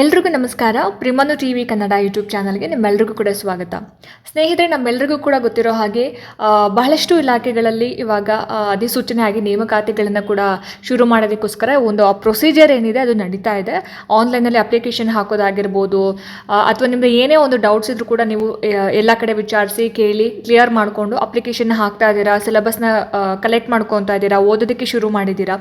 ಎಲ್ರಿಗೂ ನಮಸ್ಕಾರ. ಪ್ರಿಮನು ಟಿ ವಿ ಕನ್ನಡ ಯೂಟ್ಯೂಬ್ ಚಾನಲ್ಗೆ ನಿಮ್ಮೆಲ್ಲರಿಗೂ ಕೂಡ ಸ್ವಾಗತ. ಸ್ನೇಹಿತರೆ, ನಮ್ಮೆಲ್ರಿಗೂ ಕೂಡ ಗೊತ್ತಿರೋ ಹಾಗೆ ಬಹಳಷ್ಟು ಇಲಾಖೆಗಳಲ್ಲಿ ಇವಾಗ ಅಧಿಸೂಚನೆ ಆಗಿ ನೇಮಕಾತಿಗಳನ್ನು ಕೂಡ ಶುರು ಮಾಡೋದಕ್ಕೋಸ್ಕರ ಒಂದು ಪ್ರೊಸೀಜರ್ ಏನಿದೆ, ಅದು ನಡೀತಾ ಇದೆ. ಆನ್ಲೈನಲ್ಲಿ ಅಪ್ಲಿಕೇಶನ್ ಹಾಕೋದಾಗಿರ್ಬೋದು ಅಥವಾ ನಿಮ್ಮದು ಏನೇ ಒಂದು ಡೌಟ್ಸ್ ಇದ್ರೂ ಕೂಡ ನೀವು ಎಲ್ಲ ಕಡೆ ವಿಚಾರಿಸಿ, ಕೇಳಿ, ಕ್ಲಿಯರ್ ಮಾಡಿಕೊಂಡು ಅಪ್ಲಿಕೇಶನ್ ಹಾಕ್ತಾ ಇದ್ದೀರಾ, ಸಿಲೆಬಸ್ನ ಕಲೆಕ್ಟ್ ಮಾಡ್ಕೊತಾ ಇದ್ದೀರಾ, ಓದೋದಕ್ಕೆ ಶುರು ಮಾಡಿದ್ದೀರಾ.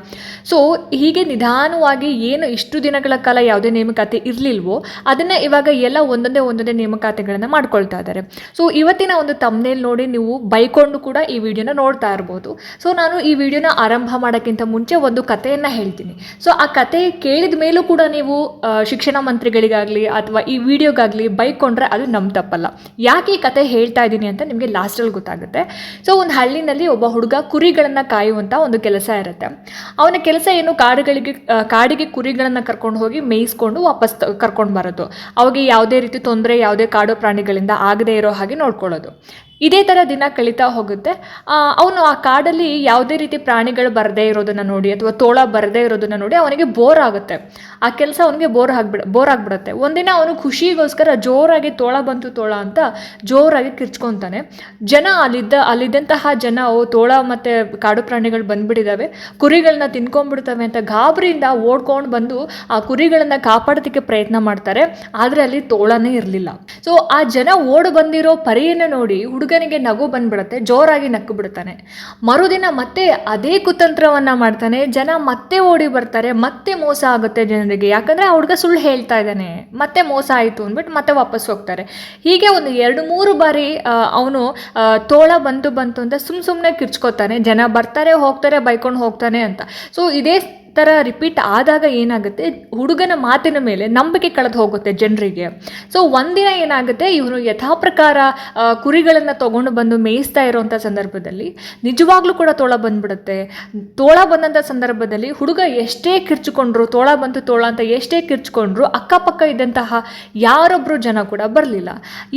ಸೊ, ಹೀಗೆ ನಿಧಾನವಾಗಿ ಏನು ಇಷ್ಟು ದಿನಗಳ ಕಾಲ ಯಾವುದೇ ನೇಮಕಾತಿ ಇರಲಿಲ್ವೋ, ಅದನ್ನು ಇವಾಗ ಎಲ್ಲ ಒಂದೊಂದೇ ಒಂದೊಂದೇ ನೇಮಕಾತಿಗಳನ್ನು ಮಾಡ್ಕೊಳ್ತಾ ಇದ್ದಾರೆ ಸೊ ಇವತ್ತಿನ ಒಂದು ತಮ್ಮನೇಲಿ ನೋಡಿ ನೀವು ಬೈಕೊಂಡು ಕೂಡ ಈ ವಿಡಿಯೋನ ನೋಡ್ತಾ ಇರ್ಬೋದು. ಸೊ ನಾನು ಈ ವಿಡಿಯೋನ ಆರಂಭ ಮಾಡೋಕ್ಕಿಂತ ಮುಂಚೆ ಒಂದು ಕಥೆಯನ್ನು ಹೇಳ್ತೀನಿ. ಸೊ ಆ ಕತೆ ಕೇಳಿದ ಮೇಲೂ ಕೂಡ ನೀವು ಶಿಕ್ಷಣ ಮಂತ್ರಿಗಳಿಗಾಗಲಿ ಅಥವಾ ಈ ವಿಡಿಯೋಗಾಗಲಿ ಬೈಕೊಂಡ್ರೆ ಅದು ನಮ್ಮ ತಪ್ಪಲ್ಲ. ಯಾಕೆ ಈ ಕತೆ ಹೇಳ್ತಾ ಇದ್ದೀನಿ ಅಂತ ನಿಮಗೆ ಲಾಸ್ಟಲ್ಲಿ ಗೊತ್ತಾಗುತ್ತೆ. ಸೊ ಒಂದು ಹಳ್ಳಿನಲ್ಲಿ ಒಬ್ಬ ಹುಡುಗ ಕುರಿಗಳನ್ನು ಕಾಯುವಂಥ ಒಂದು ಕೆಲಸ ಇರುತ್ತೆ. ಅವನ ಕೆಲಸ ಏನು ಕಾಡುಗಳಿಗೆ ಕಾಡಿಗೆ ಕುರಿಗಳನ್ನು ಕರ್ಕೊಂಡು ಹೋಗಿ ಮೇಯಿಸ್ಕೊಂಡು ವಾಪಸ್ ಕರ್ಕೊಂಡು ಬರೋದು. ಅವಾಗ ಯಾವುದೇ ರೀತಿ ತೊಂದರೆ ಯಾವುದೇ ಕಾಡು ಪ್ರಾಣಿಗಳಿಂದ ಆಗದೇ ಇರೋ ಹಾಗೆ ನೋಡ್ಕೊಳ್ಳೋದು. ಇದೇ ಥರ ದಿನ ಕಳೀತಾ ಹೋಗುತ್ತೆ. ಅವನು ಆ ಕಾಡಲ್ಲಿ ಯಾವುದೇ ರೀತಿ ಪ್ರಾಣಿಗಳು ಬರದೇ ಇರೋದನ್ನು ನೋಡಿ ಅಥವಾ ತೋಳ ಬರದೇ ಇರೋದನ್ನು ನೋಡಿ ಅವನಿಗೆ ಬೋರ್ ಆಗುತ್ತೆ. ಆ ಕೆಲಸ ಅವನಿಗೆ ಬೋರ್ ಆಗ್ಬಿಡ ಬೋರ್ ಆಗಿಬಿಡುತ್ತೆ. ಒಂದಿನ ಅವನು ಖುಷಿಗೋಸ್ಕರ ಜೋರಾಗಿ ತೋಳ ಬಂತು ತೋಳ ಅಂತ ಜೋರಾಗಿ ಕಿರ್ಚ್ಕೊತಾನೆ. ಜನ ಅಲ್ಲಿದ್ದ, ಅಲ್ಲಿದ್ದಂತಹ ಜನ ಅವು ತೋಳ ಮತ್ತು ಕಾಡು ಪ್ರಾಣಿಗಳು ಬಂದ್ಬಿಟ್ಟಿದ್ದಾವೆ. ಕುರಿಗಳನ್ನ ತಿನ್ಕೊಂಡ್ಬಿಡ್ತವೆ ಅಂತ ಗಾಬರಿಯಿಂದ ಓಡ್ಕೊಂಡು ಬಂದು ಆ ಕುರಿಗಳನ್ನು ಕಾಪಾಡೋದಕ್ಕೆ ಪ್ರಯತ್ನ ಮಾಡ್ತಾರೆ. ಆದರೆ ಅಲ್ಲಿ ತೋಳನೇ ಇರಲಿಲ್ಲ. ಸೊ ಆ ಜನ ಓಡ್ ಬಂದಿರೋ ಪರಿಯನ್ನು ನೋಡಿ ಹುಡುಗನಿಗೆ ನಗು ಬಂದ್ಬಿಡುತ್ತೆ, ಜೋರಾಗಿ ನಕ್ಕು ಬಿಡ್ತಾನೆ ಮರುದಿನ ಮತ್ತೆ ಅದೇ ಕುತಂತ್ರವನ್ನ ಮಾಡ್ತಾನೆ, ಜನ ಮತ್ತೆ ಓಡಿ ಬರ್ತಾರೆ, ಮತ್ತೆ ಮೋಸ ಆಗುತ್ತೆ ಜನರಿಗೆ. ಯಾಕಂದ್ರೆ ಆ ಹುಡುಗ ಸುಳ್ಳು ಹೇಳ್ತಾ ಇದ್ದಾನೆ, ಮತ್ತೆ ಮೋಸ ಆಯಿತು ಅಂದ್ಬಿಟ್ಟು ಮತ್ತೆ ವಾಪಸ್ ಹೋಗ್ತಾರೆ. ಹೀಗೆ ಒಂದು ಎರಡು ಮೂರು ಬಾರಿ ಅವನು ತೋಳ ಬಂತು ಬಂತು ಅಂತ ಸುಮ್ ಸುಮ್ಮನೆ ಕಿರ್ಚ್ಕೋತಾನೆ. ಜನ ಬರ್ತಾರೆ, ಹೋಗ್ತಾರೆ, ಬೈಕೊಂಡು ಹೋಗ್ತಾನೆ ಅಂತ. ಸೊ ಇದೇ ಥರ ರಿಪೀಟ್ ಆದಾಗ ಏನಾಗುತ್ತೆ? ಹುಡುಗನ ಮಾತಿನ ಮೇಲೆ ನಂಬಿಕೆ ಕಳೆದು ಹೋಗುತ್ತೆ ಜನರಿಗೆ. ಸೊ ಒಂದಿನ ಏನಾಗುತ್ತೆ? ಇವನು ಯಥಾಪ್ರಕಾರ ಕುರಿಗಳನ್ನು ತಗೊಂಡು ಬಂದು ಮೇಯಿಸ್ತಾ ಇರೋವಂಥ ಸಂದರ್ಭದಲ್ಲಿ ನಿಜವಾಗ್ಲೂ ಕೂಡ ತೋಳ ಬಂದ್ಬಿಡುತ್ತೆ. ತೋಳ ಬಂದಂಥ ಸಂದರ್ಭದಲ್ಲಿ ಹುಡುಗ ಎಷ್ಟೇ ಕಿರ್ಚಿಕೊಂಡ್ರು, ತೋಳ ಬಂತು ತೋಳ ಅಂತ ಎಷ್ಟೇ ಕಿರ್ಚಿಕೊಂಡ್ರು, ಅಕ್ಕಪಕ್ಕ ಇದ್ದಂತಹ ಯಾರೊಬ್ಬರು ಜನ ಕೂಡ ಬರಲಿಲ್ಲ.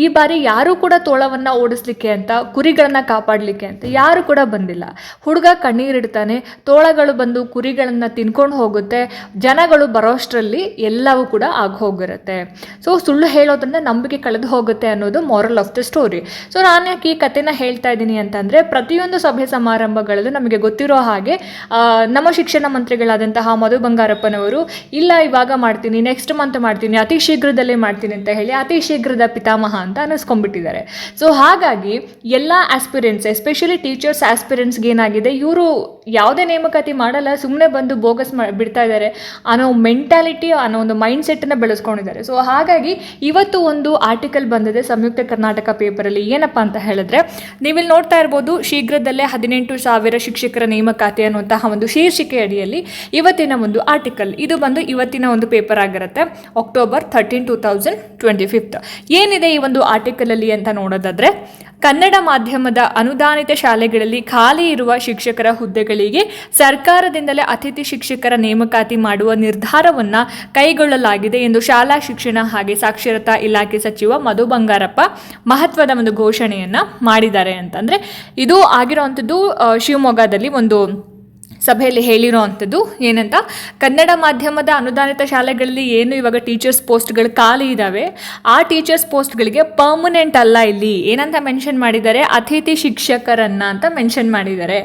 ಈ ಬಾರಿ ಯಾರೂ ಕೂಡ ತೋಳವನ್ನು ಓಡಿಸ್ಲಿಕ್ಕೆ ಅಂತ, ಕುರಿಗಳನ್ನು ಕಾಪಾಡಲಿಕ್ಕೆ ಅಂತ ಯಾರು ಕೂಡ ಬಂದಿಲ್ಲ. ಹುಡುಗ ಕಣ್ಣೀರಿಡ್ತಾನೆ, ತೋಳಗಳು ಬಂದು ಕುರಿಗಳನ್ನು ತಿನ್ಕೊಂಡು ಹೋಗುತ್ತೆ. ಜನಗಳು ಬರೋಷ್ಟರಲ್ಲಿ ಎಲ್ಲವೂ ಕೂಡ ಹೋಗಿರುತ್ತೆ ಸೊ ಸುಳ್ಳು ಹೇಳೋದ್ರಿಂದ ನಂಬಿಕೆ ಕಳೆದು ಹೋಗುತ್ತೆ ಅನ್ನೋದು moral of the story so ನಾನು ಯಾಕೆ ಈ ಕಥೆನ ಹೇಳ್ತಾ ಇದ್ದೀನಿ ಅಂತಂದರೆ, ಪ್ರತಿಯೊಂದು ಸಭೆ ಸಮಾರಂಭಗಳಲ್ಲೂ ನಮಗೆ ಗೊತ್ತಿರೋ ಹಾಗೆ ನಮ್ಮ ಶಿಕ್ಷಣ ಮಂತ್ರಿಗಳಾದಂತಹ ಮಧು ಬಂಗಾರಪ್ಪನವರು, ಇಲ್ಲ, ಇವಾಗ ಮಾಡ್ತೀನಿ ನೆಕ್ಸ್ಟ್ ಮಂತ್ ಮಾಡ್ತೀನಿ, ಅತಿ ಶೀಘ್ರದಲ್ಲೇ ಮಾಡ್ತೀನಿ ಅಂತ ಹೇಳಿ ಅತಿ ಶೀಘ್ರದ ಪಿತಾಮಹ ಅಂತ ಅನ್ನಿಸ್ಕೊಂಡ್ಬಿಟ್ಟಿದ್ದಾರೆ. ಸೊ ಹಾಗಾಗಿ ಎಲ್ಲ ಆಸ್ಪಿರೆಂಟ್ಸ್ ಎಸ್ಪೆಷಲಿ ಟೀಚರ್ಸ್ ಆಸ್ಪಿರೆಂಟ್ಸ್ಗೆ ಏನಾಗಿದೆ, ಇವರು ಯಾವುದೇ ನೇಮಕಾತಿ ಮಾಡಲ್ಲ ಸುಮ್ಮನೆ ಬಂದು ಬೋಗಸ್ ಮಾ ಬಿಡ್ತಾ ಇದ್ದಾರೆ ಅನ್ನೋ ಮೆಂಟಾಲಿಟಿ ಅನ್ನೋ ಒಂದು ಮೈಂಡ್ ಸೆಟ್ಟನ್ನು ಬೆಳೆಸ್ಕೊಂಡಿದ್ದಾರೆ. ಸೊ ಹಾಗಾಗಿ ಇವತ್ತು ಒಂದು ಆರ್ಟಿಕಲ್ ಬಂದಿದೆ ಸಂಯುಕ್ತ ಕರ್ನಾಟಕ ಪೇಪರಲ್ಲಿ ಏನಪ್ಪ ಅಂತ ಹೇಳಿದ್ರೆ, ನೀವಿಲ್ಲಿ ನೋಡ್ತಾ ಇರ್ಬೋದು, ಶೀಘ್ರದಲ್ಲೇ ಹದಿನೆಂಟು ಸಾವಿರ ಶಿಕ್ಷಕರ ನೇಮಕಾತಿ ಅನ್ನುವಂತಹ ಒಂದು ಶೀರ್ಷಿಕೆ ಅಡಿಯಲ್ಲಿ ಇವತ್ತಿನ ಒಂದು ಆರ್ಟಿಕಲ್ ಇದು ಬಂದು ಇವತ್ತಿನ ಒಂದು ಪೇಪರ್ ಆಗಿರುತ್ತೆ October thirteen two thousand twenty fifth ಏನಿದೆ ಈ ಒಂದು ಆರ್ಟಿಕಲಲ್ಲಿ ಅಂತ ನೋಡೋದಾದ್ರೆ, ಕನ್ನಡ ಮಾಧ್ಯಮದ ಅನುದಾನಿತ ಶಾಲೆಗಳಲ್ಲಿ ಖಾಲಿ ಇರುವ ಶಿಕ್ಷಕರ ಹುದ್ದೆಗಳಿಗೆ ಸರ್ಕಾರದಿಂದಲೇ ಅತಿಥಿ ಶಿಕ್ಷಕರ ನೇಮಕಾತಿ ಮಾಡುವ ನಿರ್ಧಾರವನ್ನ ಕೈಗೊಳ್ಳಲಾಗಿದೆ ಎಂದು ಶಾಲಾ ಶಿಕ್ಷಣ ಹಾಗೆ ಸಾಕ್ಷರತಾ ಇಲಾಖೆ ಸಚಿವ ಮಧು ಬಂಗಾರಪ್ಪ ಮಹತ್ವದ ಒಂದು ಘೋಷಣೆಯನ್ನ ಮಾಡಿದ್ದಾರೆ ಅಂತಂದ್ರೆ ಇದು ಆಗಿರುವಂಥದ್ದು ಶಿವಮೊಗ್ಗದಲ್ಲಿ ಒಂದು ಸಭೆಯಲ್ಲಿ ಹೇಳಿರೋ ಅಂಥದ್ದು ಏನಂತ, ಕನ್ನಡ ಮಾಧ್ಯಮದ ಅನುದಾನಿತ ಶಾಲೆಗಳಲ್ಲಿ ಏನು ಇವಾಗ ಟೀಚರ್ಸ್ ಪೋಸ್ಟ್ಗಳು ಖಾಲಿ ಇದ್ದಾವೆ ಆ ಟೀಚರ್ಸ್ ಪೋಸ್ಟ್ಗಳಿಗೆ ಪರ್ಮನೆಂಟ್ ಅಲ್ಲ ಇಲ್ಲಿ. ಏನಂತ ಮೆನ್ಷನ್ ಮಾಡಿದ್ದಾರೆ? ಅತಿಥಿ ಶಿಕ್ಷಕರನ್ನ ಅಂತ ಮೆನ್ಷನ್ ಮಾಡಿದ್ದಾರೆ.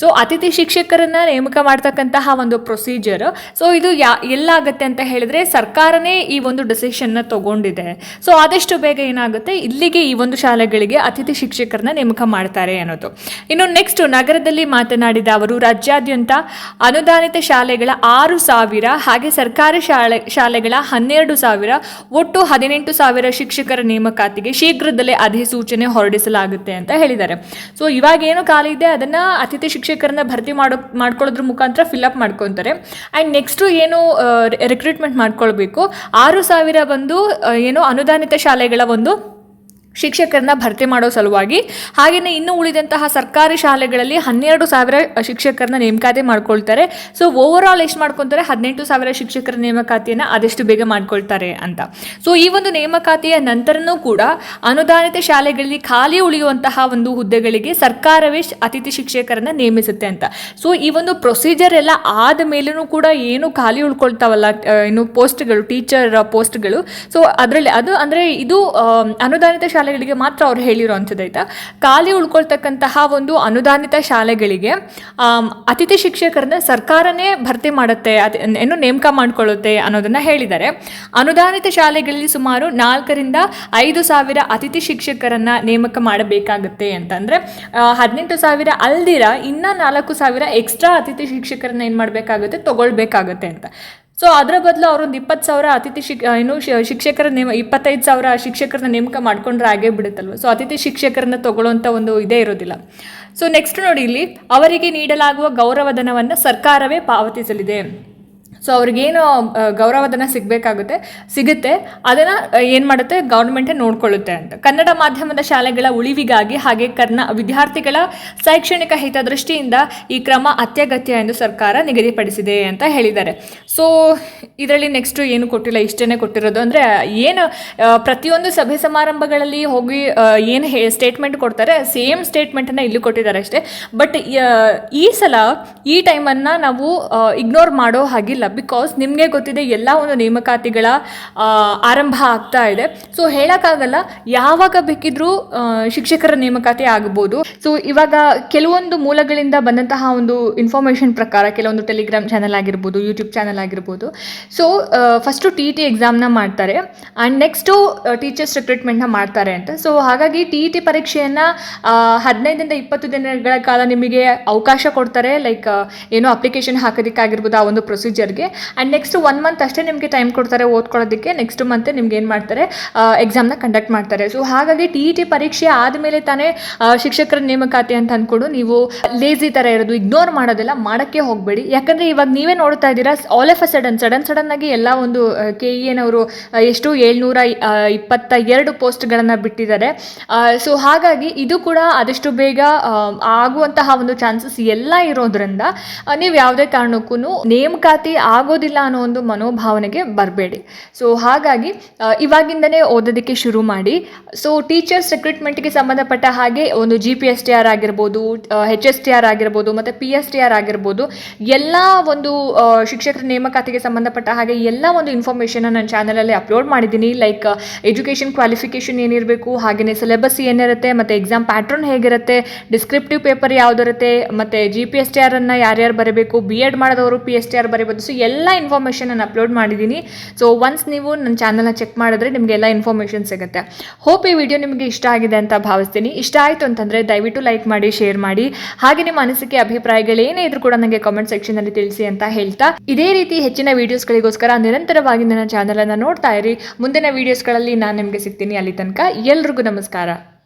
ಸೊ ಅತಿಥಿ ಶಿಕ್ಷಕರನ್ನು ನೇಮಕ ಮಾಡ್ತಕ್ಕಂತಹ ಒಂದು ಪ್ರೊಸೀಜರ್ ಸೊ ಇದು ಯಾ, ಎಲ್ಲಾಗತ್ತೆ ಅಂತ ಹೇಳಿದ್ರೆ ಸರ್ಕಾರನೇ ಈ ಒಂದು ಡಿಸಿಷನ್ನ ತಗೊಂಡಿದೆ. ಸೊ ಆದಷ್ಟು ಬೇಗ ಏನಾಗುತ್ತೆ? ಇಲ್ಲಿಗೆ ಈ ಒಂದು ಶಾಲೆಗಳಿಗೆ ಅತಿಥಿ ಶಿಕ್ಷಕರನ್ನ ನೇಮಕ ಮಾಡ್ತಾರೆ ಅನ್ನೋದು. ಇನ್ನು ನೆಕ್ಸ್ಟ್ ನಗರದಲ್ಲಿ ಮಾತನಾಡಿದ ಅವರು, ರಾಜ್ಯಾದ್ಯಂತ ಅನುದಾನಿತ ಶಾಲೆಗಳ ಆರು ಸಾವಿರ, ಹಾಗೆ ಸರ್ಕಾರಿ ಶಾಲೆ, ಶಾಲೆಗಳ ಹನ್ನೆರಡು ಸಾವಿರ, ಒಟ್ಟು ಹದಿನೆಂಟು ಸಾವಿರ ಶಿಕ್ಷಕರ ನೇಮಕಾತಿಗೆ ಶೀಘ್ರದಲ್ಲೇ ಅಧಿಸೂಚನೆ ಹೊರಡಿಸಲಾಗುತ್ತೆ ಅಂತ ಹೇಳಿದ್ದಾರೆ. ಸೊ ಇವಾಗ ಏನು ಖಾಲಿ ಇದೆ, ಅದನ್ನ ಅತಿಥಿ ಶಿಕ್ಷಕರನ್ನ ಭರ್ತಿ ಮಾಡೋ, ಮಾಡ್ಕೊಳ್ಳೋದ್ರ ಮುಖಾಂತರ ಫಿಲ್ಅಪ್ ಮಾಡ್ಕೊತಾರೆ. ಆ್ಯಂಡ್ ನೆಕ್ಸ್ಟು ಏನು ರಿಕ್ರೂಟ್ಮೆಂಟ್ ಮಾಡ್ಕೊಳ್ಬೇಕು. ಆರು ಸಾವಿರ ಬಂದು ಏನು ಅನುದಾನಿತ ಶಾಲೆಗಳ ಒಂದು ಶಿಕ್ಷಕರನ್ನ ಭರ್ತಿ ಮಾಡೋ ಸಲುವಾಗಿ. ಹಾಗೆಯೇ ಇನ್ನು ಉಳಿದಂತಹ ಸರ್ಕಾರಿ ಶಾಲೆಗಳಲ್ಲಿ ಹನ್ನೆರಡು ಸಾವಿರ ಶಿಕ್ಷಕರನ್ನ ನೇಮಕಾತಿ ಮಾಡ್ಕೊಳ್ತಾರೆ. ಸೊ ಓವರ್ ಆಲ್ ಎಷ್ಟು ಮಾಡ್ಕೊತಾರೆ? ಹದಿನೆಂಟು ಸಾವಿರ ಶಿಕ್ಷಕರ ನೇಮಕಾತಿಯನ್ನು ಆದಷ್ಟು ಬೇಗ ಮಾಡ್ಕೊಳ್ತಾರೆ ಅಂತ. ಸೊ ಈ ಒಂದು ನೇಮಕಾತಿಯ ನಂತರನೂ ಕೂಡ ಅನುದಾನಿತ ಶಾಲೆಗಳಲ್ಲಿ ಖಾಲಿ ಉಳಿಯುವಂತಹ ಒಂದು ಹುದ್ದೆಗಳಿಗೆ ಸರ್ಕಾರವೇ ಅತಿಥಿ ಶಿಕ್ಷಕರನ್ನ ನೇಮಿಸುತ್ತೆ ಅಂತ. ಸೊ ಈ ಒಂದು ಪ್ರೊಸೀಜರ್ ಎಲ್ಲ ಆದ ಮೇಲೂ ಕೂಡ ಏನು ಖಾಲಿ ಉಳ್ಕೊಳ್ತಾವಲ್ಲ ಏನು ಪೋಸ್ಟ್ಗಳು ಟೀಚರ್ ಪೋಸ್ಟ್ಗಳು ಸೊ ಅದರಲ್ಲಿ ಅದು ಅಂದರೆ ಇದು ಅನುದಾನಿತ ಅನುದಾನಿತ ಶಾಲೆಗಳಿಗೆ ಮಾತ್ರ ಅವ್ರು ಹೇಳಿರೋವಂಥದ್ದು ಆಯ್ತಾ? ಖಾಲಿ ಉಳ್ಕೊಳ್ತಕ್ಕಂತಹ ಒಂದು ಅನುದಾನಿತ ಶಾಲೆಗಳಿಗೆ ಅತಿಥಿ ಶಿಕ್ಷಕರನ್ನ ಸರ್ಕಾರನೇ ಭರ್ತಿ ಮಾಡುತ್ತೆ ಅತಿ ಏನು ನೇಮಕ ಮಾಡ್ಕೊಳ್ಳುತ್ತೆ ಅನ್ನೋದನ್ನ ಹೇಳಿದ್ದಾರೆ. ಅನುದಾನಿತ ಶಾಲೆಗಳಲ್ಲಿ ಸುಮಾರು ನಾಲ್ಕರಿಂದ ಐದು ಸಾವಿರ ಅತಿಥಿ ಶಿಕ್ಷಕರನ್ನ ನೇಮಕ ಮಾಡಬೇಕಾಗುತ್ತೆ ಅಂತಂದ್ರೆ ಹದಿನೆಂಟು ಸಾವಿರ ಅಲ್ದಿರ ಇನ್ನ ನಾಲ್ಕು ಸಾವಿರ ಎಕ್ಸ್ಟ್ರಾ ಅತಿಥಿ ಶಿಕ್ಷಕರನ್ನ ಏನು ಮಾಡಬೇಕಾಗುತ್ತೆ? ತಗೊಳ್ಬೇಕಾಗುತ್ತೆ ಅಂತ. ಸೊ ಅದರ ಬದಲು ಅವರೊಂದು ಇಪ್ಪತ್ತು ಸಾವಿರ ಅತಿಥಿ ಶಿಕ್ ಏನು ಶಿಕ್ಷಕರ ನೇಮ, ಇಪ್ಪತ್ತೈದು ಸಾವಿರ ಶಿಕ್ಷಕರನ್ನ ನೇಮಕ ಮಾಡ್ಕೊಂಡ್ರೆ ಆಗೇ ಬಿಡುತ್ತಲ್ವ? ಸೊ ಅತಿಥಿ ಶಿಕ್ಷಕರನ್ನ ತಗೊಳ್ಳೋಂಥ ಒಂದು ಇದೇ ಇರೋದಿಲ್ಲ. ಸೊ ನೆಕ್ಸ್ಟ್ ನೋಡಿ ಇಲ್ಲಿ ಅವರಿಗೆ ನೀಡಲಾಗುವ ಗೌರವಧನವನ್ನು ಸರ್ಕಾರವೇ ಪಾವತಿಸಲಿದೆ. ಸೊ ಅವ್ರಿಗೇನು ಗೌರವಧನ ಸಿಗಬೇಕಾಗುತ್ತೆ, ಸಿಗುತ್ತೆ. ಅದನ್ನು ಏನು ಮಾಡುತ್ತೆ? ಗೌರ್ಮೆಂಟೇ ನೋಡ್ಕೊಳ್ಳುತ್ತೆ ಅಂತ. ಕನ್ನಡ ಮಾಧ್ಯಮದ ಶಾಲೆಗಳ ಉಳಿವಿಗಾಗಿ ಹಾಗೆ ಕರ್ನ, ವಿದ್ಯಾರ್ಥಿಗಳ ಶೈಕ್ಷಣಿಕ ಹಿತದೃಷ್ಟಿಯಿಂದ ಈ ಕ್ರಮ ಅತ್ಯಗತ್ಯ ಎಂದು ಸರ್ಕಾರ ನಿಗದಿಪಡಿಸಿದೆ ಅಂತ ಹೇಳಿದ್ದಾರೆ. ಸೊ ಇದರಲ್ಲಿ ನೆಕ್ಸ್ಟು ಏನು ಕೊಟ್ಟಿಲ್ಲ ಇಷ್ಟೇ ಕೊಟ್ಟಿರೋದು ಅಂದರೆ, ಏನು ಪ್ರತಿಯೊಂದು ಸಭೆ ಸಮಾರಂಭಗಳಲ್ಲಿ ಹೋಗಿ ಏನು ಹೇ ಸ್ಟೇಟ್ಮೆಂಟ್ ಕೊಡ್ತಾರೆ ಸೇಮ್ ಸ್ಟೇಟ್ಮೆಂಟನ್ನು ಇಲ್ಲೂ ಕೊಟ್ಟಿದ್ದಾರೆ ಅಷ್ಟೇ. ಬಟ್ ಈ ಸಲ, ಈ ಟೈಮನ್ನು ನಾವು ಇಗ್ನೋರ್ ಮಾಡೋ ಹಾಗಿಲ್ಲ. ಬಿಕಾಸ್ ನಿಮಗೆ ಗೊತ್ತಿದೆ ಎಲ್ಲ ಒಂದು ನೇಮಕಾತಿಗಳ ಆರಂಭ ಆಗ್ತಾ ಇದೆ. ಸೊ ಹೇಳೋಕ್ಕಾಗಲ್ಲ, ಯಾವಾಗ ಬೇಕಿದ್ರೂ ಶಿಕ್ಷಕರ ನೇಮಕಾತಿ ಆಗ್ಬೋದು. ಸೊ ಇವಾಗ ಕೆಲವೊಂದು ಮೂಲಗಳಿಂದ ಬಂದಂತಹ ಒಂದು ಇನ್ಫಾರ್ಮೇಷನ್ ಪ್ರಕಾರ ಕೆಲವೊಂದು ಟೆಲಿಗ್ರಾಮ್ ಚಾನಲ್ ಆಗಿರ್ಬೋದು ಯೂಟ್ಯೂಬ್ ಚಾನಲ್ ಆಗಿರ್ಬೋದು. ಸೊ ಫಸ್ಟು ಟಿ ಟಿ ಎಕ್ಸಾಮ್ನ ಮಾಡ್ತಾರೆ. ಆ್ಯಂಡ್ ನೆಕ್ಸ್ಟು ಟೀಚರ್ಸ್ ರಿಕ್ರೂಟ್ಮೆಂಟ್ನ ಮಾಡ್ತಾರೆ ಅಂತ. ಸೊ ಹಾಗಾಗಿ ಟಿ ಟಿ ಪರೀಕ್ಷೆಯನ್ನು ಹದಿನೈದರಿಂದ ಇಪ್ಪತ್ತು ದಿನಗಳ ಕಾಲ ನಿಮಗೆ ಅವಕಾಶ ಕೊಡ್ತಾರೆ. ಲೈಕ್ ಏನೋ ಅಪ್ಲಿಕೇಶನ್ ಹಾಕೋದಕ್ಕಾಗಿರ್ಬೋದು ಆ ಒಂದು ಪ್ರೊಸೀಜರ್ಗೆ ಆ್ಯಂಡ್ ನೆಕ್ಸ್ಟ್ ಒನ್ ಮಂತ್ ಅಷ್ಟೇ ನಿಮಗೆ ಟೈಮ್ ಕೊಡ್ತಾರೆ ಓದ್ಕೊಳ್ಳೋದಕ್ಕೆ. ನೆಕ್ಸ್ಟ್ ಮಂತ್ ನಿಮ್ಗೆ ಏನು ಮಾಡ್ತಾರೆ? ಎಕ್ಸಾಮ್ನ ಕಂಡಕ್ಟ್ ಮಾಡ್ತಾರೆ. ಸೊ ಹಾಗಾಗಿ ಟಿ ಇ ಟಿ ಪರೀಕ್ಷೆ ಆದಮೇಲೆ ತಾನೇ ಶಿಕ್ಷಕರ ನೇಮಕಾತಿ ಅಂತ ಅಂದ್ಕೊಂಡು ನೀವು ಲೇಜಿ ಥರ ಇರೋದು ಇಗ್ನೋರ್ ಮಾಡೋದೆಲ್ಲ ಮಾಡೋಕ್ಕೆ ಹೋಗಬೇಡಿ. ಯಾಕಂದರೆ ಇವಾಗ ನೀವೇ ನೋಡ್ತಾ ಇದ್ದೀರಾ all of a sudden sudden sudden ಆಗಿ ಎಲ್ಲ ಒಂದು ಕೆ ಇ ಎನವರು ಎಷ್ಟು ಏಳ್ನೂರ ಇಪ್ಪತ್ತ ಎರಡು ಪೋಸ್ಟ್ಗಳನ್ನು ಬಿಟ್ಟಿದ್ದಾರೆ. ಸೊ ಹಾಗಾಗಿ ಇದು ಕೂಡ ಆದಷ್ಟು ಬೇಗ ಆಗುವಂತಹ ಒಂದು ಚಾನ್ಸಸ್ ಎಲ್ಲ ಇರೋದ್ರಿಂದ ನೀವು ಯಾವುದೇ ಕಾರಣಕ್ಕೂ ನೇಮಕಾತಿ ಆಗೋದಿಲ್ಲ ಅನ್ನೋ ಒಂದು ಮನೋಭಾವನೆಗೆ ಬರಬೇಡಿ. ಸೊ ಹಾಗಾಗಿ ಇವಾಗಿಂದನೇ ಓದೋದಕ್ಕೆ ಶುರು ಮಾಡಿ. ಸೊ ಟೀಚರ್ಸ್ ರಿಕ್ರೂಟ್ಮೆಂಟ್ಗೆ ಸಂಬಂಧಪಟ್ಟ ಹಾಗೆ ಒಂದು G P S T R ಆಗಿರ್ಬೋದು ಹೆಚ್ ಎಸ್ ಟಿ ಆರ್ ಆಗಿರ್ಬೋದು, ಮತ್ತು ಪಿ ಎಸ್ ಟಿ ಆರ್ ಆಗಿರ್ಬೋದು, ಎಲ್ಲ ಒಂದು ಶಿಕ್ಷಕರ ನೇಮಕಾತಿಗೆ ಸಂಬಂಧಪಟ್ಟ ಹಾಗೆ ಎಲ್ಲ ಒಂದು ಇನ್ಫಾರ್ಮೇಷನ್ ನನ್ನ ಚಾನಲಲ್ಲಿ ಅಪ್ಲೋಡ್ ಮಾಡಿದ್ದೀನಿ. ಲೈಕ್ ಎಜುಕೇಷನ್ ಕ್ವಾಲಿಫಿಕೇಷನ್ ಏನಿರಬೇಕು ಹಾಗೆಯೇ ಸಿಲೆಬಸ್ ಏನಿರುತ್ತೆ, ಮತ್ತು ಎಕ್ಸಾಮ್ ಪ್ಯಾಟ್ರನ್ ಹೇಗಿರುತ್ತೆ ಡಿಸ್ಕ್ರಿಪ್ಟಿವ್ ಪೇಪರ್ ಯಾವುದಿರುತ್ತೆ, ಮತ್ತು ಜಿ ಪಿ ಎಸ್ ಟಿ ಆರನ್ನು ಯಾರ್ಯಾರು ಬರಬೇಕು ಬಿ ಎಡ್ ಮಾಡಿದವರು ಪಿ ಎಸ್ ಟಿ ಆರ್ ಬರೀಬೋದು. ಸೊ ಎಲ್ಲ ಇನ್ಫಾರ್ಮೇಷನ್ ನಾನು ಅಪ್ಲೋಡ್ ಮಾಡಿದ್ದೀನಿ. ಸೊ ಒನ್ಸ್ ನೀವು ನನ್ನ ಚಾನಲ್ನ ಚೆಕ್ ಮಾಡಿದ್ರೆ ನಿಮಗೆ ಎಲ್ಲ ಇನ್ಫಾರ್ಮೇಷನ್ ಸಿಗುತ್ತೆ. ಹೋಪ್ ಈ ವಿಡಿಯೋ ನಿಮಗೆ ಇಷ್ಟ ಆಗಿದೆ ಅಂತ ಭಾವಿಸ್ತೀನಿ. ಇಷ್ಟ ಆಯಿತು ಅಂತಂದರೆ ದಯವಿಟ್ಟು ಲೈಕ್ ಮಾಡಿ ಶೇರ್ ಮಾಡಿ. ಹಾಗೆ ನಿಮ್ಮ ಅನಿಸಿಕೆ, ಅಭಿಪ್ರಾಯಗಳು ಏನೇ ಇದ್ರೂ ಕೂಡ ನನಗೆ ಕಾಮೆಂಟ್ ಸೆಕ್ಷನಲ್ಲಿ ತಿಳಿಸಿ ಅಂತ ಹೇಳ್ತಾ. ಇದೇ ರೀತಿ ಹೆಚ್ಚಿನ ವೀಡಿಯೋಸ್ಗಳಿಗೋಸ್ಕರ ನಿರಂತರವಾಗಿ ನನ್ನ ಚಾನಲನ್ನು ನೋಡ್ತಾ ಇರಿ. ಮುಂದಿನ ವೀಡಿಯೋಸ್ಗಳಲ್ಲಿ ನಾನು ನಿಮಗೆ ಸಿಗ್ತೀನಿ ಅಲ್ಲಿ ತನಕ. ಎಲ್ರಿಗೂ ನಮಸ್ಕಾರ.